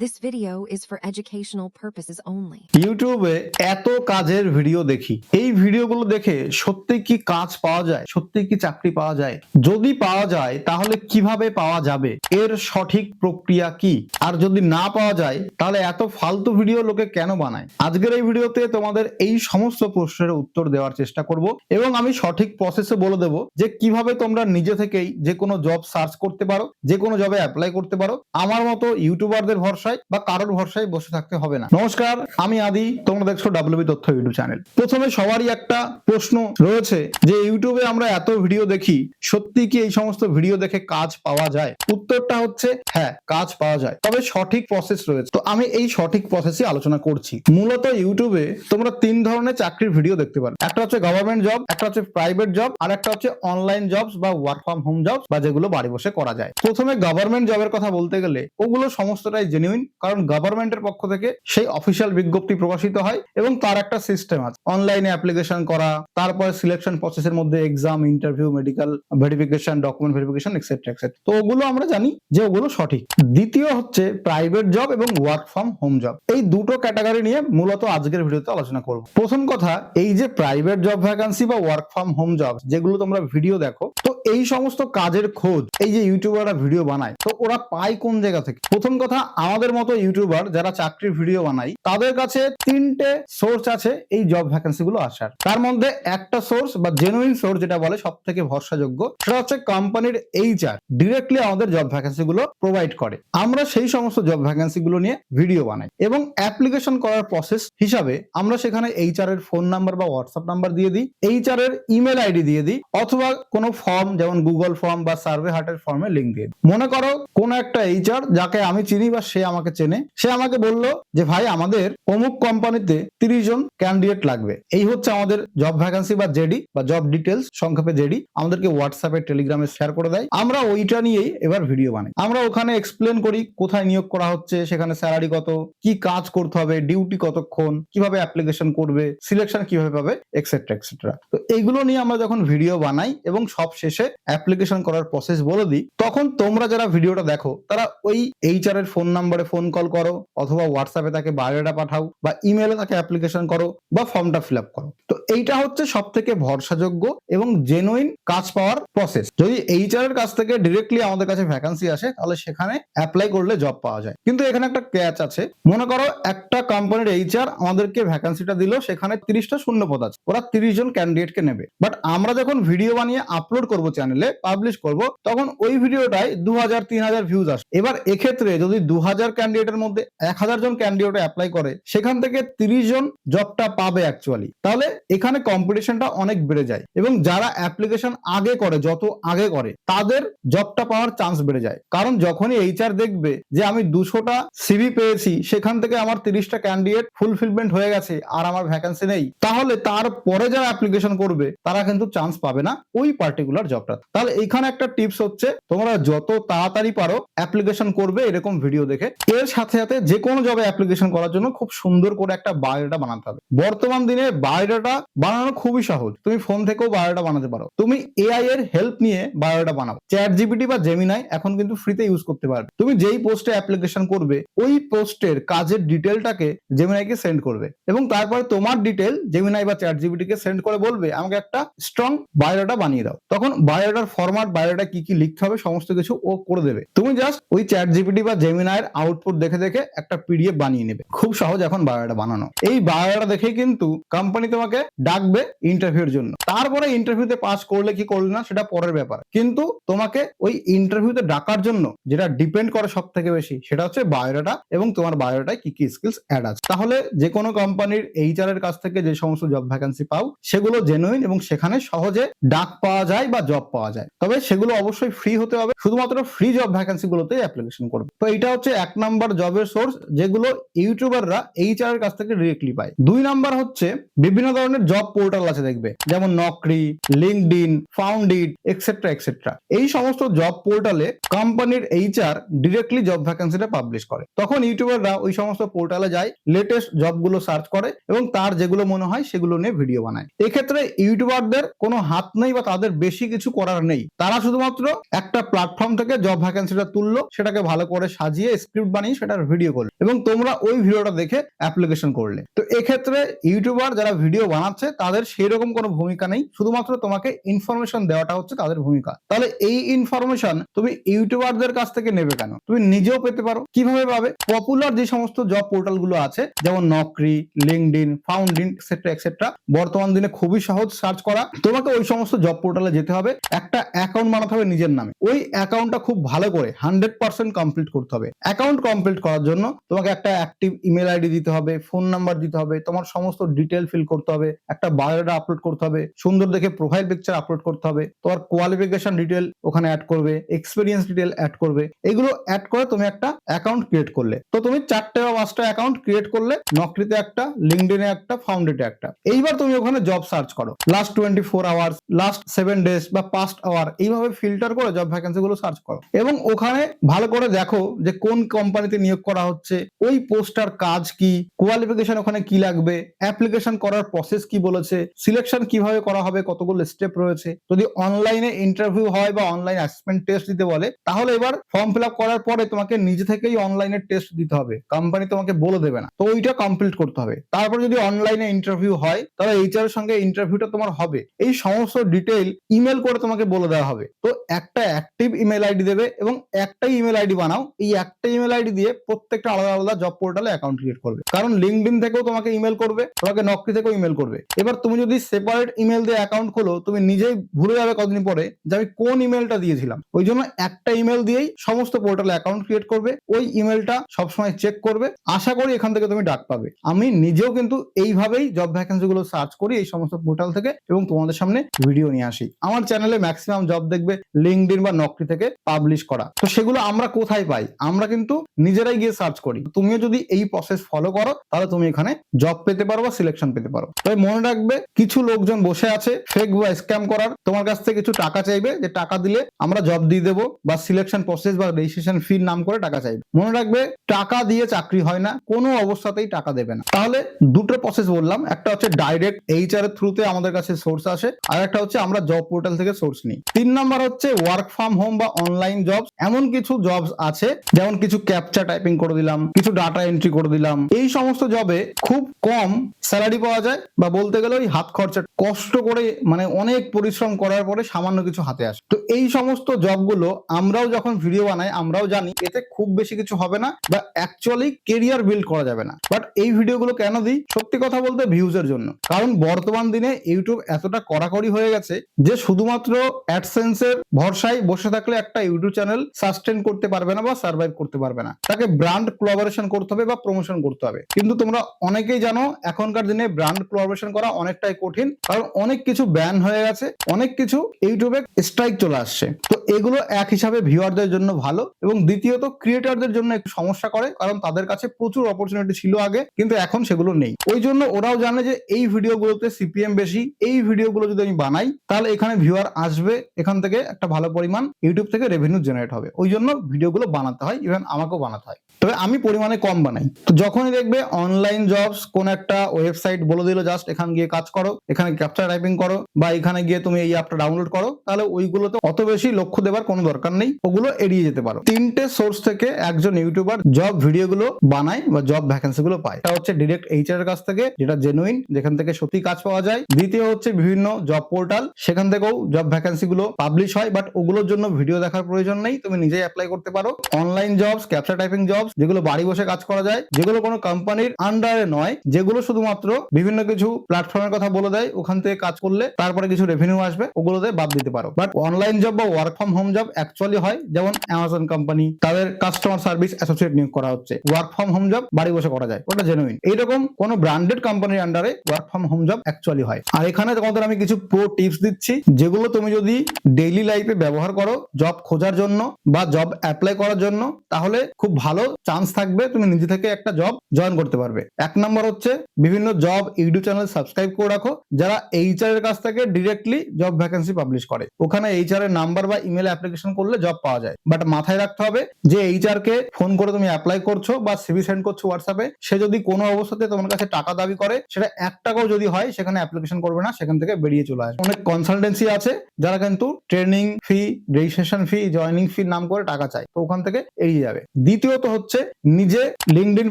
This video is for educational purposes only. ইউটিউবে এত কাজের ভিডিও দেখি। এই ভিডিওগুলো দেখে সত্যি কি কাজ পাওয়া যায়? সত্যি কি চাকরি পাওয়া যায়? যদি পাওয়া যায়, তাহলে কীভাবে পাওয়া যাবে? এর সঠিক প্রক্রিয়া কি? আর যদি না পাওয়া যায়, তাহলে এত ফালতু ভিডিও লোকে কেন বানায়? আজকের এই ভিডিওতে তোমাদের এই সমস্ত প্রশ্নের উত্তর দেওয়ার চেষ্টা করব এবং আমি সঠিক প্রসেসে বলে দেব যে কীভাবে তোমরা নিজে থেকেই যে কোনো জব সার্চ করতে পারো, যে কোনো জবে অ্যাপ্লাই করতে পারো। আমার মতো ইউটিউবারদের ভরসায় বা কারোর ভরসায় বসে থাকতে হবে না। নমস্কার, আমি আদি, তোমরা দেখছ ডাব্লিউবি তথ্য ইউটিউব চ্যানেল। প্রথমে সবারই একটা প্রশ্ন রয়েছে যে, ইউটিউবে আমরা এত ভিডিও দেখি, সত্যি কি এই সমস্ত ভিডিও দেখে কাজ পাওয়া যায়? উত্তরটা হচ্ছে হ্যাঁ কাজ পাওয়া যায়। তবে সঠিক প্রসেস রয়েছে। তো আমি এই সঠিক প্রসেসই আলোচনা করছি। মূলত ইউটিউবে তোমরা তিন ধরনের চাকরির ভিডিও দেখতে পারো। একটা হচ্ছে গভর্নমেন্ট জব একটা হচ্ছে প্রাইভেট জব আর একটা হচ্ছে অনলাইন জবস বা ওয়ার্ক ফ্রম হোম জবস বা যেগুলো বাড়ি বসে করা যায়। প্রথমে গভর্নমেন্ট জবের কথা বলতে গেলে, ওগুলো সমস্তটাই জেনুইন কারণ গভর্নমেন্টের পক্ষ থেকে সেই অফিসিয়াল বিজ্ঞপ্তি প্রকাশিত হয় এবং তার একটা সিস্টেম আছে। অনলাইনে অ্যাপ্লিকেশন করা, তারপরে সিলেকশন প্রসেসের মধ্যে exam interview medical verification document verification etcetera etcetera তো ওগুলো আমরা জানি যে ওগুলো সঠিক। দ্বিতীয় হচ্ছে প্রাইভেট জব এবং ওয়ার্ক ফ্রম হোম জব এই দুটো ক্যাটাগরি নিয়ে মূলত আজকের ভিডিওতে আলোচনা করব। প্রথম কথা, এই যে প্রাইভেট জব ভ্যাকান্সি বা ওয়ার্ক ফ্রম হোম জব যেগুলো তোমরা ভিডিও দেখো, তো এই সমস্ত কাজের খোঁজ, এই যে ইউটিউবাররা ভিডিও বানায়, তো ওরা পায় কোন জায়গা থেকে? প্রথম কথা, আমাদের মতো ইউটিউবার যারা চাকরির ভিডিও বানাই তাদের কাছে তিনটে সোর্স আছে এই জব ভ্যাকেন্সি গুলো আসার তার মধ্যে একটা সোর্স বা জেনুইন সোর্স যেটা বলে সব থেকে ভরসাযোগ্য, সেটা হচ্ছে কোম্পানির এইচআর ডিরেক্টলি আমাদের জব ভ্যাকেন্সি গুলো প্রোভাইড করে আমরা সেই সমস্ত জব ভ্যাকেন্সি গুলো নিয়ে ভিডিও বানাই এবং অ্যাপ্লিকেশন করার প্রসেস হিসাবে আমরা সেখানে এইচআর এর ফোন নাম্বার বা হোয়াটসঅ্যাপ নাম্বার দিয়ে দিই এইচআর এর ইমেল আইডি দিয়ে দিই, অথবা কোনো ফর্ম যেমন গুগল ফর্ম বা সার্ভে হার্টের ফর্মে লিঙ্ক দিয়ে। মনে করো কোনো একটা এইচআর যাকে আমি চিনি বা সে আমাকে চেনে, সে আমাকে বলল যে, ভাই, আমাদের অমুক কোম্পানিতে তিরিশ জন ক্যান্ডিডেট লাগবে। এই হচ্ছে আমাদের জব ভ্যাকান্সি বা জেডি বা জব ডিটেলস সংক্ষেপে জেডি আমাদেরকে হোয়াটসঅ্যাপে টেলিগ্রামে শেয়ার করে দেয়। আমরা ওইটা নিয়েই এবার ভিডিও বানাই। আমরা ওখানে এক্সপ্লেন করি কোথায় নিয়োগ করা হচ্ছে, সেখানে স্যালারি কত, কি কাজ করতে হবে ডিউটি কতক্ষণ, কীভাবে অ্যাপ্লিকেশন করবে সিলেকশন কীভাবে পাবে এক্সেট্রা এক্সেট্রা তো এইগুলো নিয়ে আমরা যখন ভিডিও বানাই এবং সব শেষে অ্যাপ্লিকেশন করার প্রসেস বলে দিই, তখন তোমরা যারা ভিডিওটা দেখো, তারা ওই এইচআর এর ফোন নাম্বারে ফোন কল করো, অথবা হোয়াটসঅ্যাপে তাকে বায়োডাটা পাঠাও, বা ইমেলে তাকে অ্যাপ্লিকেশন করো, বা ফর্মটা ফিল আপ করো। তো এইটা হচ্ছে সব থেকে ভরসাযোগ্য এবং জেনুইন কাজ পাওয়ার প্রসেস যদি এইচআর এর কাছ থেকে ডিরেক্টলি আমাদের কাছে ভ্যাকান্সি আসে, তাহলে সেখানে অ্যাপ্লাই করলে জব পাওয়া যায়। কিন্তু এখানে একটা ক্যাচ আছে। মনে করো একটা কোম্পানির এইচআর আমাদেরকে ভ্যাকান্সিটা দিল, সেখানে তিরিশটা শূন্য পদ আছে। ওরা তিরিশ জন ক্যান্ডিডেটকে নেবে। বাট আমরা যখন ভিডিও বানিয়ে আপলোড করব চ্যানেলে পাবলিশ করব, তখন ওই ভিডিওটায় দু হাজার তিন হাজার ভিউজ আসে এবার এক্ষেত্রে যদি দু হাজার ক্যান্ডিডেটের মধ্যে এক হাজার জন ক্যান্ডিডেট অ্যাপ্লাই করে, সেখান থেকে তিরিশ জন জবটা পাবে অ্যাকচুয়ালি তাহলে এখানে কম্পিটিশনটা অনেক বেড়ে যায় এবং যারা অ্যাপ্লিকেশন আগে করে, যত আগে করে, তাদের জবটা পাওয়ার চান্স বেড়ে যায়। কারণ যখনই এইচআর দেখবে যে আমি দুশোটা সিভি পেয়েছি, সেখান থেকে আমার তিরিশটা ক্যান্ডিডেট ফুলফিলমেন্ট হয়ে গেছে, আর আমার ভ্যাকান্সি নেই, তাহলে তারপরে যারা অ্যাপ্লিকেশন করবে, তারা কিন্তু চান্স পাবে না ওই পার্টিকুলার জবটা তাহলে এখানে একটা টিপস হচ্ছে, তোমরা যত তাড়াতাড়ি পারো অ্যাপ্লিকেশন করবে, এরকম ভিডিও দেখে এর সাথে সাথে যে কোনো জবে অ্যাপ্লিকেশন করার জন্য খুব সুন্দর করে একটা বায়োডাটা বানাতে হবে। বর্তমান দিনে বায়োডাটা বানানো খুবই সহজ। তুমি ফোন থেকেও বায়োডাটা বানাতে পারো। তুমি এআই এর হেল্প নিয়ে বায়োডাটা বানাও। চ্যাট জিপিটি বা জেমিনাই এখন কিন্তু ফ্রিতে ইউজ করতে পারবে। তুমি যেই পোস্টে অ্যাপ্লিকেশন করবে, ওই পোস্টের কাজের ডিটেলটাকে জেমিনাইকে সেন্ড করবে এবং তারপরে তোমার ডিটেল জেমিনাই বা চ্যাট জিপিটিকে সেন্ড করে বলবে, আমাকে একটা স্ট্রং বায়োডাটা বানিয়ে দাও। তখন বায়োডাটার ফরম্যাট বায়োডাটা কি কি লিখতে হবে, সমস্ত কিছু ও করে দেবে। তুমি জাস্ট ওই চ্যাট জিপিটি বা জেমিনাইয়ের আউটপুট দেখে দেখে একটা পিডিএফ বানিয়ে নেবে। খুব সহজ এখন বায়োডাটা বানানো। এই বায়োডাটা দেখেই কিন্তু কোম্পানি তোমাকে ডাকবে ইন্টারভিউর জন্য। তারপরে ইন্টারভিউতে পাস করলে কি করলে না, সেটা পরের ব্যাপার। কিন্তু তোমাকে ওই ইন্টারভিউতে ডাকার জন্য যেটা ডিপেন্ড করে সব থেকে বেশি, সেটা হচ্ছে বায়োডাটা এবং তোমার বায়োডাটায় কি কি স্কিলস অ্যাড আছে। তাহলে যে কোনো কোম্পানির এইচআর এর কাছ থেকে যে সমস্ত জব ভ্যাকান্সি পাও, সেগুলো জেনুইন এবং সেখানে সহজে ডাক পাওয়া যায় বা জব পাওয়া যায়। তবে সেগুলো অবশ্যই ফ্রি হতে হবে। শুধুমাত্র ফ্রি জব ভ্যাকান্সি গুলোতে অ্যাপ্লিকেশন করবে। তো এটা হচ্ছে এক নাম্বার জবের সোর্স যেগুলো ইউটিউবাররা এইচআর এর কাছ থেকে ডিরেক্টলি পায়। দুই নাম্বার হচ্ছে বিভিন্ন ধরনের জব পোর্টাল আছে দেখবে। যেমন Naukri LinkedIn Foundit etcetera etcetera এই সমস্ত জব পোর্টালে কোম্পানির এইচআর ডিরেক্টলি জব ভ্যাকান্সিটা পাবলিশ করে। তখন ইউটিউবাররা ওই সমস্ত পোর্টালে যায় লেটেস্ট জবগুলো সার্চ করে এবং তার যেগুলো মনে হয় সেগুলো নিয়ে ভিডিও বানায়। এক্ষেত্রে ইউটিউবারদের কোনো হাত নেই বা তাদের বেশি কিছু করার নেই। তারা শুধুমাত্র একটা প্ল্যাটফর্ম থেকে জব ভ্যাকান্সিটা তুললো, সেটাকে ভালো করে সাজিয়ে স্ক্রিপ্ট বানিয়ে সেটার ভিডিও করলে এবং তোমরা ওই ভিডিওটা দেখে অ্যাপ্লিকেশন করলে। তো এক্ষেত্রে ইউটিউবার যারা ভিডিও বানাচ্ছে, তাদের সেই রকম কোনো ভূমিকা নেই। শুধুমাত্র তোমাকে ইনফরমেশন দেওয়াটা হচ্ছে তাদের ভূমিকা। তাহলে এই ইনফরমেশন তুমি ইউটিউবারদের কাছ থেকে নেবে কেন? তুমি নিজেও পেতে পারো। কীভাবে পাবে? পপুলার যে সমস্ত জব পোর্টালগুলো আছে, যেমন Naukri LinkedIn Foundit etcetera etcetera বর্তমান দিনে খুবই সহজ সার্চ করা। তোমাকে ওই সমস্ত জব পোর্টালে যেতে হবে। একটা অ্যাকাউন্ট বানাতে হবে নিজের নামে। ওই অ্যাকাউন্টটা খুব ভালো করে হান্ড্রেড পার্সেন্ট কমপ্লিট করতে হবে। অ্যাকাউন্ট কমপ্লিট করার জন্য তোমাকে একটা অ্যাক্টিভ ইমেল আইডি দিতে হবে ফোন নাম্বার দিতে হবে, তোমার সমস্ত ডিটেল ফিল করতে হবে, একটা বায়োডাটা আপলোড করতে হবে, সুন্দর দেখে প্রোফাইল পিকচার আপলোড করতে হবে, তোমার কোয়ালিফিকেশন ডিটেল ওখানে অ্যাড করবে এক্সপিরিয়েন্স ডিটেল অ্যাড করবে, এগুলো অ্যাড করে তুমি একটা অ্যাকাউন্ট ক্রিয়েট করলে। তো তুমি চারটে বা পাঁচটা অ্যাকাউন্ট ক্রিয়েট করলে, নকরিতে একটা লিঙ্কডিনে একটা ফাউন্ডেটে একটা। এইবার তুমি ওখানে জব সার্চ করো। Last twenty four hours last seven days বা পাস্ট আওয়ার এইভাবে ফিল্টার করে জব ভ্যাকেন্সি গুলো সার্চ করো। এবং ওখানে ভালো করে দেখো যে কোন কোম্পানিতে নিয়োগ করা হচ্ছে। ওই পোস্টার কাজ কি? কোয়ালিফিকেশন ওখানে কি লাগবে? অ্যাপ্লিকেশন করার প্রসেস কি বলেছে? সিলেকশন কীভাবে করা হবে? কতগুলো স্টেপ রয়েছে? যদি অনলাইনে ইন্টারভিউ হয় বা অনলাইন অ্যাসেসমেন্ট টেস্ট দিতে বলে, তাহলে এবার ফর্ম ফিল আপ করার পরে তোমাকে নিজে থেকেই অনলাইনে টেস্ট দিতে হবে। কোম্পানি তোমাকে বলে দেবে না। তো ওইটা কমপ্লিট করতে হবে। তারপর যদি অনলাইনে ইন্টারভিউ হয়, তাহলে এইচআর এর সঙ্গে ইন্টারভিউটা তোমার হবে। এই সমস্ত ডিটেইল ইমেল করে তোমাকে বলে দেওয়া হবে। তো একটা অ্যাক্টিভ ইমেল আইডি দেবে এবং একটাই ইমেল আইডি বানাও। এই একটা ইমেল আইডি দিয়ে প্রত্যেকটা আলাদা আলাদা জব পোর্টালে অ্যাকাউন্ট ক্রিয়েট করবে। কারণ লিঙ্কডিন থেকেও তোমাকে ইমেল করবে, তোমাকে নকরি থেকেও ইমেল করবে। এবার তুমি যদি সেপারেট ইমেল দিয়ে অ্যাকাউন্ট খোলো, তুমি নিজেই ভুলে যাবে কতদিন পরে যে আমি কোন ইমেলটা দিয়েছিলাম। ওই জন্য একটা ইমেল দিয়েই সমস্ত পোর্টালে অ্যাকাউন্ট ক্রিয়েট করবে, ওই ইমেলটা সবসময় চেক করবে। আশা করি এখান থেকে তুমি ডাক পাবে। আমি নিজেও কিন্তু এইভাবেই জব ভ্যাকেন্সি গুলো সার্চ করি এই সমস্ত পোর্টাল থেকে এবং তোমাদের সামনে ভিডিও নিয়ে আসি। আমার চ্যানেলে ম্যাক্সিমাম জব দেখবে লিঙ্কডিন বা নকরি থেকে পাবলিশ করা। তো সেগুলো আমরা কোথায় পাই? আমরা কিন্তু নিজেরাই গিয়ে সার্চ করি। তুমিও যদি এই প্রসেস ফলো করো, তাহলে তুমি এখানে জব পেতে পারো বা সিলেকশন পেতে পারো। তবে মনে রাখবে, কিছু লোকজন বসে আছে ফেক বা স্ক্যাম করার। তোমার কাছ থেকে কিছু টাকা চাইবে, যে টাকা দিলে আমরা জব দিয়ে দেবো বা সিলেকশন প্রসেস বা রেজিস্ট্রেশন ফির নাম করে টাকা চাইবে। মনে রাখবে, টাকা দিয়ে চাকরি হয় না, কোনো অবস্থাতেই টাকা দেবে না। তাহলে দুটো প্রসেস বললাম, একটা হচ্ছে ডাইরেক্ট এইচআর এর থ্রুতে আমাদের কাছে সোর্স আসে, আর একটা হচ্ছে আমরা জব পোর্টাল থেকে সোর্স নিই। তিন নাম্বার হচ্ছে ওয়ার্ক ফ্রম হোম বা অনলাইন জব এমন কিছু জবস আছে, যেমন কিছু ক্যাপচা টাইপিং করে দিলাম, কিছু ডাটা এন্ট্রি করে দিলাম। এই সমস্ত জবে খুব কম স্যালারি পাওয়া যায় বা বলতে গেলে ওই হাত খরচা, কষ্ট করে মানে অনেক পরিশ্রম করার পরে সামান্য কিছু হাতে আসে। তো এই সমস্ত জবগুলো আমরাও যখন ভিডিও বানাই, আমরাও জানি এতে খুব বেশি কিছু হবে না বা অ্যাকচুয়ালি কেরিয়ার বিল্ড করা যাবে না। বাট এই ভিডিওগুলো কেন দিই? সত্যি কথা বলতে ভিউজের জন্য। কারণ বর্তমান দিনে ইউটিউব এতটা কড়াকড়ি হয়ে গেছে যে শুধুমাত্র অ্যাডসেন্সের ভরসায় বসে থাকলে একটা ইউটিউব চ্যানেল সাস্টেন করতে পারবে না বা সার্ভাইভ করতে পারবে না। তাকে ব্র্যান্ড কোলাবোরেশন করতে হবে বা প্রমোশন করতে হবে। কিন্তু তোমরা অনেকেই জানো, এখনকার দিনে ব্র্যান্ড কোলাবোরেশন করা অনেকটাই কঠিন, কারণ অনেক কিছু ব্যান হয়ে গেছে, অনেক কিছু ইউটিউবে স্ট্রাইক চলে আসছে। তো এগুলো এক হিসাবে ভিউয়ারদের জন্য ভালো এবং দ্বিতীয়ত ক্রিয়েটারদের জন্য একটু সমস্যা করে, কারণ তাদের কাছে প্রচুর অপরচুনিটি ছিল আগে, কিন্তু এখন সেগুলো নেই। ওই জন্য ওরাও জানে যে এই ভিডিওগুলোতে সিপিএম বেশি, এই ভিডিওগুলো যদি আমি বানাই, তাহলে এখানে ভিউয়ার আসবে, এখান থেকে একটা ভালো পরিমাণ ইউটিউব থেকে রেভিনিউ জেনারেট হবে। ওই জন্য ভিডিওগুলো বানাতে হয়। ইভেন আমাকেও বানাতে হয়। তবে আমি পরিমাণে কম বানাই। তো যখনই দেখবে অনলাইন জবস কোন একটা ওয়েবসাইট বলে দিল জাস্ট এখান গিয়ে কাজ করো, এখানে ক্যাপচার টাইপিং করো, বা এখানে গিয়ে তুমি এই অ্যাপটা ডাউনলোড করো, তাহলে ওইগুলোতে অত বেশি লক্ষ্য দেবার কোনো দরকার নেই, ওগুলো এড়িয়ে যেতে পারো। তিনটে সোর্স থেকে একজন ইউটিউবার জব ভিডিওগুলো বানায় বা জব ভ্যাকেন্সি গুলো পায়। এটা হচ্ছে ডিরেক্ট এইচআর এর কাছ থেকে, যেটা জেনুইন যেখান থেকে সত্যি কাজ পাওয়া যায়। দ্বিতীয় হচ্ছে বিভিন্ন জব পোর্টাল সেখান থেকেও জব ভ্যাকেন্সি গুলো পাবলিশ হয় বাট ওগুলোর জন্য ভিডিও দেখার প্রয়োজন নেই, তুমি নিজেই অ্যাপ্লাই করতে পারো। Online jobs captcha typing jobs যেগুলো বাড়ি বসে কাজ করা যায়, যেগুলো কোনো কোম্পানির আন্ডারে নয়, যেগুলো শুধুমাত্র বিভিন্ন কিছু প্ল্যাটফর্মের কথা বলে দেয়, ওখান থেকে কাজ করলে তারপরে কিছু রেভিনিউ আসবে, ওগুলোতে বাদ দিতে পারো। বাট অনলাইন জব বা work from home job actually হয়, যেমন অ্যামাজন কোম্পানি তাদের কাস্টমার সার্ভিস অ্যাসোসিয়েট নিয়োগ করা হচ্ছে। ওয়ার্ক ফ্রম হোম জব বাড়ি বসে করা যায়, ওটা জেনুইন এইরকম কোনো ব্র্যান্ডেড কোম্পানির আন্ডারে work from home job actually হয়। আর এখানে তোমাদের আমি কিছু প্রো টিপস দিচ্ছি, যেগুলো তুমি যদি ডেইলি লাইফে ব্যবহার করো জব খোঁজার জন্য বা জব অ্যাপ্লাই করার জন্য, তাহলে খুব ভালো চান্স থাকবে তুমি নিজে থেকে একটা জব জয়েন করতে পারবে। এক নম্বর হচ্ছে বিভিন্ন জব ইউটিউব চ্যানেল সাবস্ক্রাইব করে রাখো, যারা এইচআর এর কাছ থেকে ডিরেক্টলি জব ভ্যাকেন্সি পাবলিশ করে। ওখানে এইচআর এর নাম্বার বা ইমেল অ্যাপ্লিকেশন করলে জব পাওয়া যায়। বাট মাথায় রাখতে হবে যে এইচআর কে ফোন করে তুমি অ্যাপ্লাই করছ বা সিভি সেন্ড করছ হোয়াটসঅ্যাপে সে যদি কোনো অবস্থাতে তোমার কাছে টাকা দাবি করে, সেটা এক টাকাও যদি হয়, সেখানে অ্যাপ্লিকেশন করবে না, সেখান থেকে বেরিয়ে চলে আসবে। অনেক কনসালটেন্সি আছে, যারা কিন্তু training fee registration fee joining fee নাম করে টাকা চায়। তো ওখান থেকে এড়িয়ে যাবে। দ্বিতীয়ত হচ্ছে নিজে লিঙ্কডিন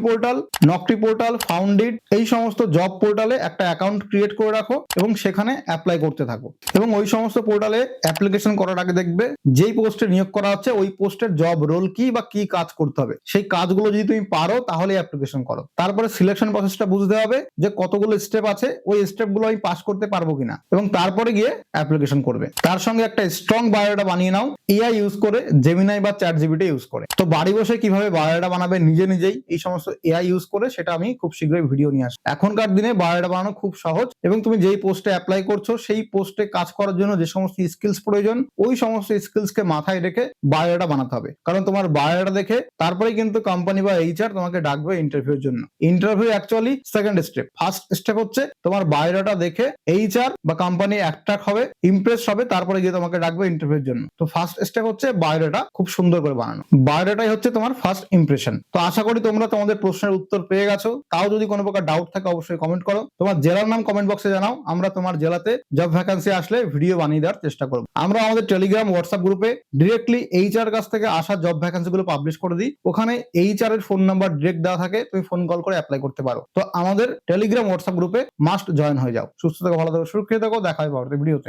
পোর্টাল নকটি পোর্টাল ফাউন্ডিড এই সমস্ত জব পোর্টালে একটা অ্যাকাউন্ট ক্রিয়েট করে রাখো এবং সেখানে অ্যাপ্লাই করতে থাকো। এবং ওই সমস্ত পোর্টালে অ্যাপ্লিকেশন করার আগে দেখবে যেই পোস্টে নিয়োগ করা হচ্ছে ওই পোস্টের জব রোল কি বা কি কাজ করতে হবে। সেই কাজগুলো যদি তুমি পারো তাহলে অ্যাপ্লিকেশন করো। তারপরে সিলেকশন প্রসেসটা বুঝতে হবে যে কতগুলো স্টেপ আছে, ওই স্টেপগুলো আমি পাস করতে পারব কিনা। এবং তারপরে গিয়ে অ্যাপ্লিকেশন করবে। তার সঙ্গে একটা স্ট্রং বায়োডাটা বানিয়ে নাও। এআই ইউজ করে জেমিনাই বা চ্যাট জিবিটি ইউজ করে। তো বাড়ি বসে কীভাবে বায়োডাটা বানাবে নিজে নিজেই এই সমস্ত এআই ইউজ করে সেটা আমি খুব শীঘ্রই ভিডিও নিয়ে আসব এখনকার দিনে বায়োডাটা বানানো খুব সহজ এবং তুমি যেই পোস্টে অ্যাপ্লাই করছ সেই পোস্টে কাজ করার জন্য যে সমস্ত স্কিলস প্রয়োজন, ওই সমস্ত স্কিলস কে মাথায় রেখে বায়োডাটা বানাতে হবে। কারণ তোমার বায়োডাটা দেখে তারপরেই কিন্তু কোম্পানি বা এইচআর তোমাকে ডাকবে ইন্টারভিউর জন্য। Interview actually second step first step হচ্ছে তোমার বায়োডাটা দেখে এইচআর বা কোম্পানি অ্যাট্রাক্ট হবে ইমপ্রেস হবে, তারপরে গিয়ে তোমাকে ডাকবে ইন্টারভিউর জন্য। তো ফার্স্ট স্টেপ হচ্ছে বায়োডাটা খুব সুন্দর করে বানানো। বায়োডাটাই হচ্ছে তোমার ফার্স্ট ইমপ্রেশন তো আশা করি তোমরা তোমাদের প্রশ্নের উত্তর পেয়ে গেছো। তাও যদি কোনো প্রকার ডাউট থাকে, অবশ্যই কমেন্ট করো। তোমার জেলার নাম কমেন্ট বক্সে জানাও। আমরা তোমার জেলাতে জব ভ্যাকান্সি আসলে ভিডিও বানিয়ে দেওয়ার চেষ্টা করব। আমরা আমাদের টেলিগ্রাম হোয়াটসঅ্যাপ গ্রুপে ডিরেক্টলি এইচআর কাছ থেকে আসা জব ভ্যাকান্সি গুলো পাবলিশ করে দিই। ওখানে এইচআর এর ফোন নাম্বার ডিরেক্ট দেওয়া থাকে। তুমি ফোন কল করে অ্যাপ্লাই করতে পারো। তো আমাদের টেলিগ্রাম হোয়াটসঅ্যাপ গ্রুপে মাস্ট জয়েন হয়ে যাও। সুস্থ থাকো, ভালো থাকো, সুরক্ষিত থাকো। দেখা হয় পরবর্তী ভিডিওতে